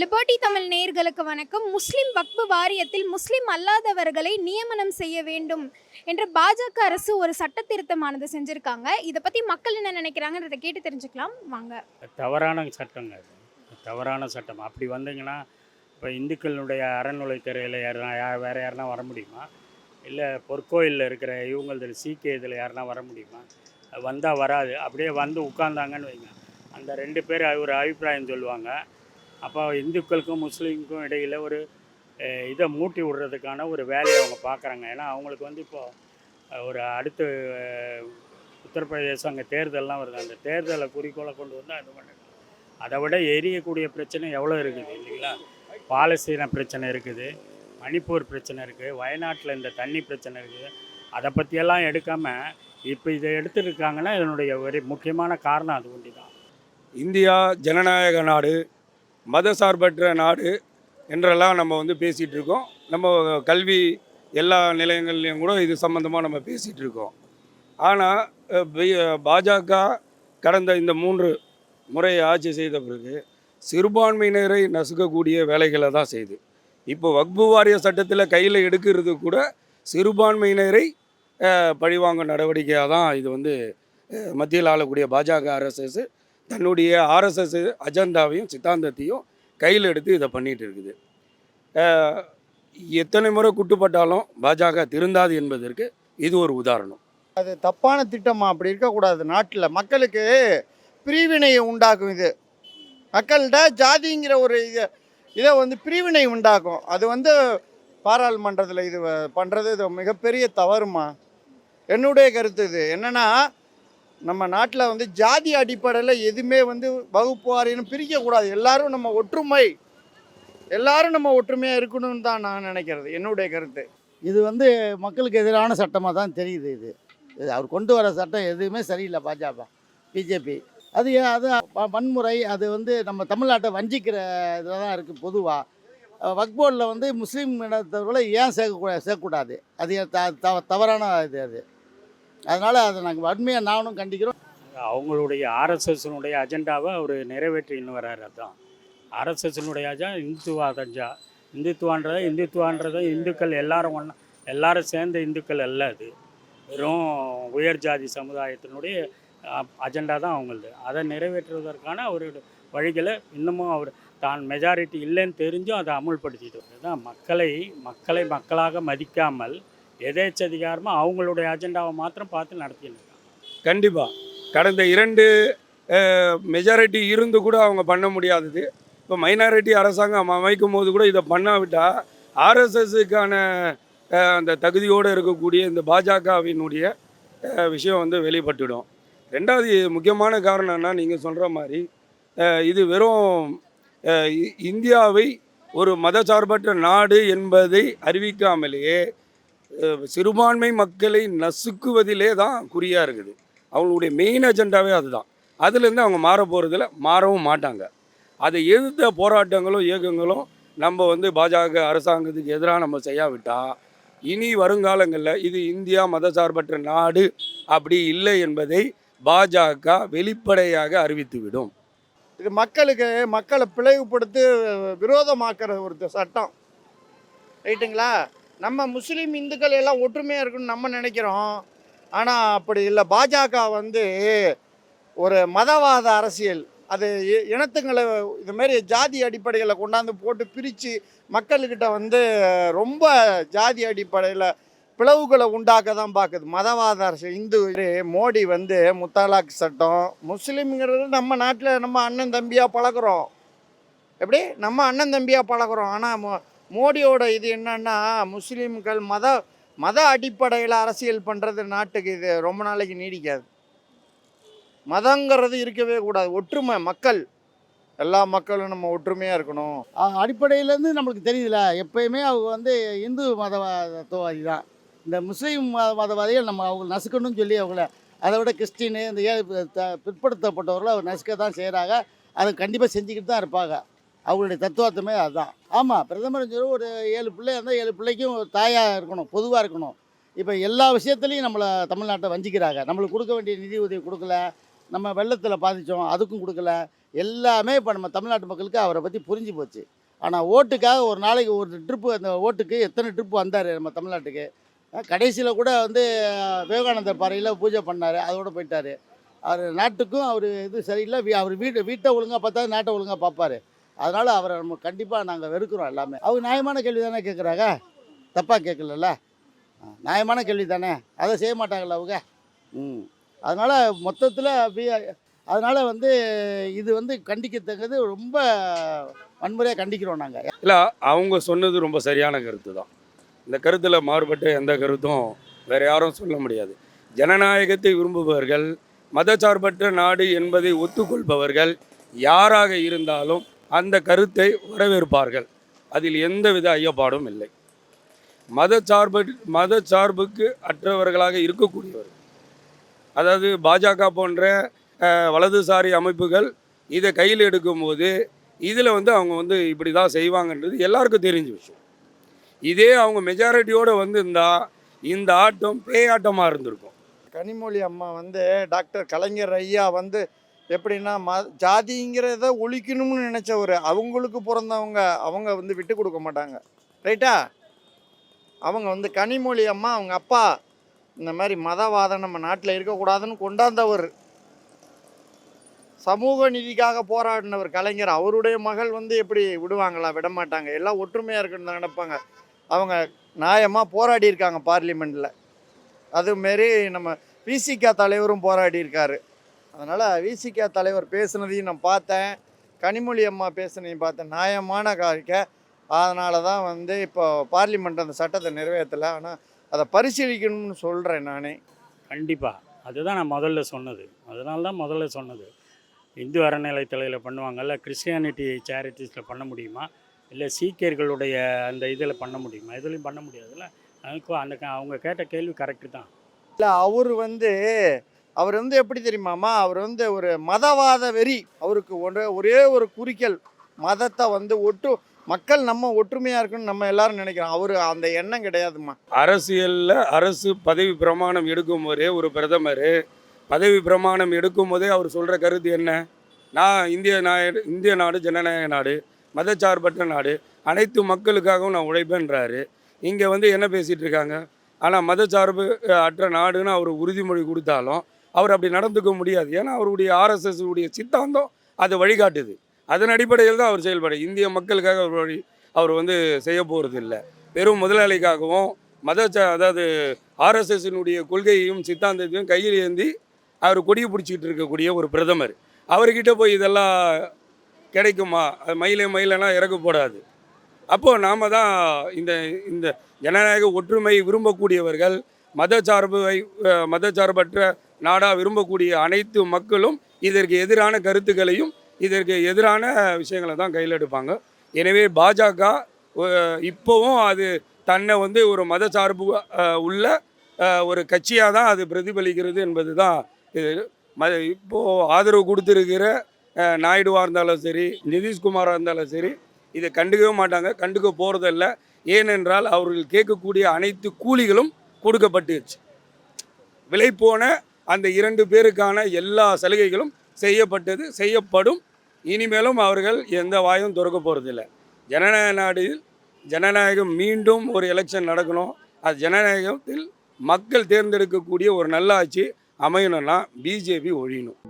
Liberty Tamil நேர்களுக்கு வணக்கம். முஸ்லிம் வக்பு வாரியத்தில் முஸ்லிம் அல்லாதவர்களை நியமனம் செய்ய வேண்டும் என்று பாஜக அரசு ஒரு சட்ட திருத்தமானது செஞ்சுருக்காங்க. இதை பற்றி மக்கள் என்ன நினைக்கிறாங்கன்றதை கேட்டு தெரிஞ்சுக்கலாம். வாங்க. தவறான சட்டங்க அது. தவறான சட்டம். அப்படி வந்தீங்கன்னா இப்போ இந்துக்களுடைய அறநிலைத்துறையில் யாருனா வேறு யாருனா வர முடியுமா? இல்லை பொற்கோயிலில் இருக்கிற இவங்களது சீக்கிய இதில் யாருனா வர முடியுமா? வந்தால் வராது. அப்படியே வந்து உட்காந்தாங்கன்னு வைங்க. அந்த ரெண்டு பேர் ஒரு அபிப்பிராயம் சொல்லுவாங்க. அப்போ இந்துக்களுக்கும் முஸ்லீமுக்கும் இடையில் ஒரு இதை மூட்டி விடுறதுக்கான ஒரு வேலையை அவங்க பார்க்குறாங்க. ஏன்னா அவங்களுக்கு வந்து இப்போது ஒரு அடுத்து உத்தரப்பிரதேசம் அங்கே தேர்தல்லாம் வருது. அந்த தேர்தலை குறிக்கோளை கொண்டு வந்து அது பண்ணுறாங்க அதை விட எரியக்கூடிய பிரச்சனை எவ்வளோ இருக்குது இல்லைங்களா? பாலஸ்தீன பிரச்சனை இருக்குது மணிப்பூர் பிரச்சனை இருக்குது வயநாட்டில் இந்த தண்ணி பிரச்சனை இருக்குது. அதை பற்றியெல்லாம் எடுக்காமல் இப்போ இதை எடுத்துருக்காங்கன்னா இதனுடைய ஒரு முக்கியமான காரணம் அது ஒண்டி தான் இந்தியா ஜனநாயக நாடு மதசார்பற்ற நாடு என்றெல்லாம் நம்ம வந்து பேசிகிட்டு இருக்கோம். நம்ம கல்வி எல்லா நிலையங்கள்லையும் கூட இது சம்மந்தமாக நம்ம பேசிகிட்டு இருக்கோம். ஆனால் பாஜக கடந்த இந்த மூன்று முறை ஆட்சி செய்த பிறகு சிறுபான்மையினரை நசுக்கக்கூடிய வேலைகளை தான் செய்து. இப்போ வக்பு வாரிய சட்டத்தில் கையில் எடுக்கிறது கூட சிறுபான்மையினரை பழிவாங்க நடவடிக்கையாக தான் இது வந்து மத்தியில் ஆளக்கூடிய பாஜக அரசு தன்னுடைய ஆர்எஸ்எஸ் அஜெண்டாவையும் சித்தாந்தத்தையும் கையில் எடுத்து இதை பண்ணிகிட்டு இருக்குது. எத்தனை முறை குட்டுப்பட்டாலும் பாஜக திருந்தாது என்பதற்கு இது ஒரு உதாரணம். அது தப்பான திட்டமா? அப்படி இருக்கக்கூடாது. நாட்டில் மக்களுக்கு பிரிவினையை உண்டாக்கும் இது. மக்கள்கிட்ட ஜாதிங்கிற ஒரு இதை இதை வந்து பிரிவினை உண்டாக்கும். அது வந்து பாராளுமன்றத்தில் இது பண்ணுறது இது மிகப்பெரிய தவறுமா? என்னுடைய கருத்து இது. என்னென்னா நம்ம நாட்டில் வந்து ஜாதி அடிப்படையில் எதுவுமே வந்து வகுப்பு பிரிக்கக்கூடாது எல்லாரும் நம்ம ஒற்றுமை. எல்லாரும் நம்ம ஒற்றுமையாக இருக்கணும்னு தான் நான் நினைக்கிறது. என்னுடைய கருத்து. இது வந்து மக்களுக்கு எதிரான சட்டமாக தான் தெரியுது இது. இது அவர் கொண்டு வர சட்டம் எதுவுமே சரியில்லை பாஜக பிஜேபி. அது ஏன் அது வன்முறை அது வந்து நம்ம தமிழ்நாட்டை வஞ்சிக்கிற இதில் தான் இருக்குது பொதுவாக வக்போர்டில் வந்து முஸ்லீம் இனத்தவர்களை ஏன் சேர்க்க சேர்க்கக்கூடாது? அது ஏன் த- த- தவறான இது அது. அதனால் அதை நாங்கள் வன்மையாக நானும் கண்டிக்கிறோம். அவங்களுடைய ஆர்எஸ்எஸ்னுடைய அஜெண்டாவை அவர் நிறைவேற்றின்னு வர்றாரு அதுதான் ஆர்எஸ்எஸ்னுடைய அஜா இந்துத்துவா அஜெண்டா இந்துத்துவான்றதை இந்துத்துவான்றதை இந்துக்கள் எல்லாரும் ஒன்றா எல்லாரும் சேர்ந்த இந்துக்கள் அல்ல அது. வெறும் உயர் ஜாதி சமுதாயத்தினுடைய அஜெண்டா தான் அவங்களது. அதை நிறைவேற்றுவதற்கான அவருடைய வழிகளை இன்னமும் அவர் தான் மெஜாரிட்டி இல்லைன்னு தெரிஞ்சும் அதை அமுல்படுத்திட்டு வருது தான். மக்களை மக்களை மக்களாக மதிக்காமல் எதேச்சதிகாரமாக அவங்களுடைய அஜெண்டாவை மாத்திரம் பார்த்து நடத்தின்னு கண்டிப்பாக கடந்த இரண்டு மெஜாரிட்டி இருந்து கூட அவங்க பண்ண முடியாதது. இப்போ மைனாரிட்டி அரசாங்கம் அமைக்கும் போது கூட இதை பண்ணாவிட்டால் ஆர்எஸ்எஸ்ஸுக்கான அந்த தகுதியோடு இருக்கக்கூடிய இந்த பாஜகவினுடைய விஷயம் வந்து வெளிப்பட்டுடும். ரெண்டாவது முக்கியமான காரணம்னா நீங்கள் சொல்கிற மாதிரி இது வெறும் இந்தியாவை ஒரு மதசார்பற்ற நாடு என்பதை அறிவிக்காமலேயே சிறுபான்மை மக்களை நசுக்குவதிலே தான் குறியாக இருக்குது. அவங்களுடைய மெயின் அஜெண்டாவே அதுதான். அதுலேருந்து அவங்க மாற போகிறதில்ல மாறவும் மாட்டாங்க. அதை எதிர்த்த போராட்டங்களும் இயக்கங்களும் நம்ம வந்து பாஜக அரசாங்கத்துக்கு எதிராக நம்ம செய்யாவிட்டால் இனி வருங்காலங்களில் இது இந்தியா மதசார்பற்ற நாடு அப்படி இல்லை என்பதை பாஜக வெளிப்படையாக அறிவித்துவிடும். இது மக்களுக்கு மக்களை பிளவுபடுத்தி விரோதமாக்குற ஒரு சட்டம். ரைட்டுங்களா? நம்ம முஸ்லீம் இந்துக்கள் எல்லாம் ஒற்றுமையாக இருக்குன்னு நம்ம நினைக்கிறோம். ஆனால் அப்படி இல்லை. பாஜக வந்து ஒரு மதவாத அரசியல். அது இ- இனத்துங்களை இதுமாரி ஜாதி அடிப்படையில் கொண்டாந்து போட்டு பிரித்து மக்கள்கிட்ட வந்து ரொம்ப ஜாதி அடிப்படையில் பிளவுகளை உண்டாக்க தான் பார்க்குது மதவாத அரசியல். இந்து மோடி வந்து முத்தலாக் சட்டம் முஸ்லீம்ங்கிறது நம்ம நாட்டில் நம்ம அண்ணன் தம்பியாக பழகுறோம். எப்படி? நம்ம அண்ணன் தம்பியாக பழகுறோம். ஆனால் மோடியோட இது என்னன்னா முஸ்லீம்கள் மத மத அடிப்படையில் அரசியல் பண்ணுறது நாட்டுக்கு இது ரொம்ப நாளைக்கு நீடிக்காது. மதங்கிறது இருக்கவே கூடாது. ஒற்றுமை மக்கள். எல்லா மக்களும் நம்ம ஒற்றுமையாக இருக்கணும். அடிப்படையிலேருந்து நம்மளுக்கு தெரியுதுல எப்பயுமே அவங்க வந்து இந்து மதவாதத்துவாதி தான் இந்த முஸ்லீம் மத மதவாதிகள் நம்ம அவங்க நசுக்கணும்னு சொல்லி அவங்கள அதை விட கிறிஸ்டின் இந்த ஏழு த- பிற்படுத்தப்பட்டவர்களை அவர் நசுக்க தான் செய்கிறாங்க அதை கண்டிப்பாக செஞ்சுக்கிட்டு தான் இருப்பாங்க. அவங்களுடைய தத்துவார்த்தமே அதுதான் ஆமாம் பிரதமர் ஒரு ஏழு பிள்ளை இருந்தால் ஏழு பிள்ளைக்கும் தாயாக இருக்கணும் பொதுவாக இருக்கணும். இப்போ எல்லா விஷயத்துலையும் நம்மளை தமிழ்நாட்டை வஞ்சிக்கிறாங்க. நம்மளுக்கு கொடுக்க வேண்டிய நிதி உதவி கொடுக்கல நம்ம வெள்ளத்தில் பாதித்தோம் அதுக்கும் கொடுக்கல. எல்லாமே இப்போ நம்ம தமிழ்நாட்டு மக்களுக்கு அவரை பற்றி புரிஞ்சு போச்சு. ஆனால் ஓட்டுக்காக ஒரு நாளைக்கு ஒரு ட்ரிப்பு அந்த ஓட்டுக்கு எத்தனை ட்ரிப்பு வந்தார் நம்ம தமிழ்நாட்டுக்கு? கடைசியில் கூட வந்து விவேகானந்தர் பாறையில் பூஜை பண்ணார் அதோட போயிட்டார். அவர் நாட்டுக்கும் அவர் இது சரியில்லை வீ- அவர் வீடு வீட்டை ஒழுங்காக பார்த்தா நாட்டை ஒழுங்காக பார்ப்பார். அதனால் அவரை நம்ம கண்டிப்பாக நாங்கள் வெறுக்கிறோம் எல்லாமே. அவங்க நியாயமான கேள்வி தானே கேட்குறாங்க தப்பாக கேட்கலல்ல நியாயமான கேள்வி தானே அதை செய்ய மாட்டாங்கல்ல அவங்க? ம். அதனால் மொத்தத்தில் அதனால் வந்து இது வந்து கண்டிக்கத்தக்கது ரொம்ப வன்முறையாக கண்டிக்கிறோம் நாங்கள் இல்லை அவங்க சொன்னது ரொம்ப சரியான கருத்து தான் இந்த கருத்தில் மாறுபட்ட எந்த கருத்தும் வேறு யாரும் சொல்ல முடியாது. ஜனநாயகத்தை விரும்புபவர்கள் மதச்சார்பற்ற நாடு என்பதை ஒத்துக்கொள்பவர்கள் யாராக இருந்தாலும் அந்த கருத்தை வரவேற்பார்கள். அதில் எந்தவித ஐயப்பாடும் இல்லை. மதச்சார்பு மதச்சார்புக்கு அற்றவர்களாக இருக்கக்கூடியவர்கள் அதாவது பாஜக போன்ற வலதுசாரி அமைப்புகள் இதை கையில் எடுக்கும்போது இதில் வந்து அவங்க வந்து இப்படி தான் செய்வாங்கன்றது எல்லாருக்கும் தெரிஞ்ச விஷயம். இதே அவங்க மெஜாரிட்டியோடு வந்திருந்தால் இந்த ஆட்டம் பேயாட்டமாக இருந்திருக்கும். கனிமொழி அம்மா வந்து டாக்டர் கலைஞர் ஐயா வந்து எப்படின்னா ம ஜாதிங்கிறத ஒழிக்கணும்னு நினச்சவர் அவங்களுக்கு பிறந்தவங்க அவங்க வந்து விட்டு கொடுக்க மாட்டாங்க. ரைட்டா? அவங்க வந்து கனிமொழி அம்மா அவங்க அப்பா இந்த மாதிரி மதவாதம் நம்ம நாட்டில் இருக்கக்கூடாதுன்னு கொண்டாந்தவர். சமூக நீதிக்காக போராடினவர் கலைஞர். அவருடைய மகள் வந்து எப்படி விடுவாங்களா? விட மாட்டாங்க எல்லாம் ஒற்றுமையாக இருக்குன்னு தான் நினைப்பாங்க. அவங்க நியாயமாக போராடி இருக்காங்க பார்லிமெண்ட்டில் அதுமாரி நம்ம பிசிகா தலைவரும் போராடி இருக்காரு அதனால் விசிகா தலைவர் பேசுனதையும் நான் பார்த்தேன். கனிமொழி அம்மா பேசுனதையும் பார்த்தேன். நியாயமான காரிக்கை. அதனால தான் வந்து இப்போ பார்லிமெண்ட் அந்த சட்டத்தை நிறைவேற்றலை. ஆனால் அதை பரிசீலிக்கணும்னு சொல்கிறேன் நானே. கண்டிப்பாக அதுதான் நான் முதல்ல சொன்னது. அதனால தான் முதல்ல சொன்னது. இந்து அறநிலையத்துறையில் பண்ணுவாங்கல்ல கிறிஸ்டியானிட்டி சேரிட்டிஸில் பண்ண முடியுமா? இல்லை சீக்கியர்களுடைய அந்த இதில் பண்ண முடியுமா? இதுலையும் பண்ண முடியாதுல்ல? அதுக்கு அந்த அவங்க கேட்ட கேள்வி கரெக்டு தான். இல்லை அவர் வந்து அவர் வந்து எப்படி தெரியுமாம்மா? அவர் வந்து ஒரு மதவாத வெறி. அவருக்கு ஒரே ஒரே ஒரு குறிக்கல் மதத்தை வந்து ஒட்டு மக்கள் நம்ம ஒற்றுமையாக இருக்குன்னு நம்ம எல்லாரும் நினைக்கிறோம். அவர் அந்த எண்ணம் கிடையாதுமா அரசியலில் அரசு பதவி பிரமாணம் எடுக்கும் போதே ஒரு பிரதமர் பதவி பிரமாணம் எடுக்கும் போதே அவர் சொல்கிற கருத்து என்ன? நான் இந்திய நாடு இந்திய நாடு ஜனநாயக நாடு மதச்சார்பற்ற நாடு அனைத்து மக்களுக்காகவும் நான் உழைப்பேன்றாரு. இங்கே வந்து என்ன பேசிகிட்டு இருக்காங்க? ஆனால் மதச்சார்பு அற்ற நாடுன்னு அவர் உறுதிமொழி கொடுத்தாலும் அவர் அப்படி நடந்துக்க முடியாது. ஏன்னா அவருடைய ஆர்எஸ்எஸ் உடைய சித்தாந்தம் அதை வழிகாட்டுது. அதன் அடிப்படையில் தான் அவர் செயல்பட இந்திய மக்களுக்காக அவர் வழி அவர் வந்து செய்ய போகிறது இல்லை வெறும் முதலாளிக்காகவும் மத அதாவது ஆர்எஸ்எஸ்னுடைய கொள்கையையும் சித்தாந்தத்தையும் கையில் ஏந்தி அவர் கொடியை பிடிச்சிக்கிட்டு இருக்கக்கூடிய ஒரு பிரதமர். அவர்கிட்ட போய் இதெல்லாம் கிடைக்குமா? அது மயிலே மயிலெல்லாம் இறக்கப்படாது அப்போது நாம் தான் இந்த இந்த ஜனநாயக ஒற்றுமை விரும்பக்கூடியவர்கள் மதச்சார்பை மதச்சார்பற்ற நாடாக விரும்பக்கூடிய அனைத்து மக்களும் இதற்கு எதிரான கருத்துக்களையும் இதற்கு எதிரான விஷயங்களை தான் கையில் எடுப்பாங்க. எனவே பாஜக இப்போவும் அது தன்னை வந்து ஒரு மதச்சார்பு உள்ள ஒரு கட்சியாக தான் அது பிரதிபலிக்கிறது என்பது தான் இது. ம இப்போது ஆதரவு கொடுத்துருக்கிற நாயுடுவாக இருந்தாலும் சரி நிதிஷ்குமாராக இருந்தாலும் சரி இதை கண்டுக்கவே மாட்டாங்க. கண்டுக்க போகிறதில்ல ஏனென்றால் அவர்கள் கேட்கக்கூடிய அனைத்து கூலிகளும் கொடுக்கப்பட்டுச்சு. விலை போன அந்த இரண்டு பேருக்கான எல்லா சலுகைகளும் செய்யப்பட்டது செய்யப்படும். இனிமேலும் அவர்கள் எந்த வாயும் திறக்க போகிறதில்ல ஜனநாயக நாடில் ஜனநாயகம் மீண்டும் ஒரு எலெக்ஷன் நடக்கணும். அது ஜனநாயகத்தில் மக்கள் தேர்ந்தெடுக்கக்கூடிய ஒரு நல்ல ஆட்சி அமையணும்னா பிஜேபி ஒழியணும்.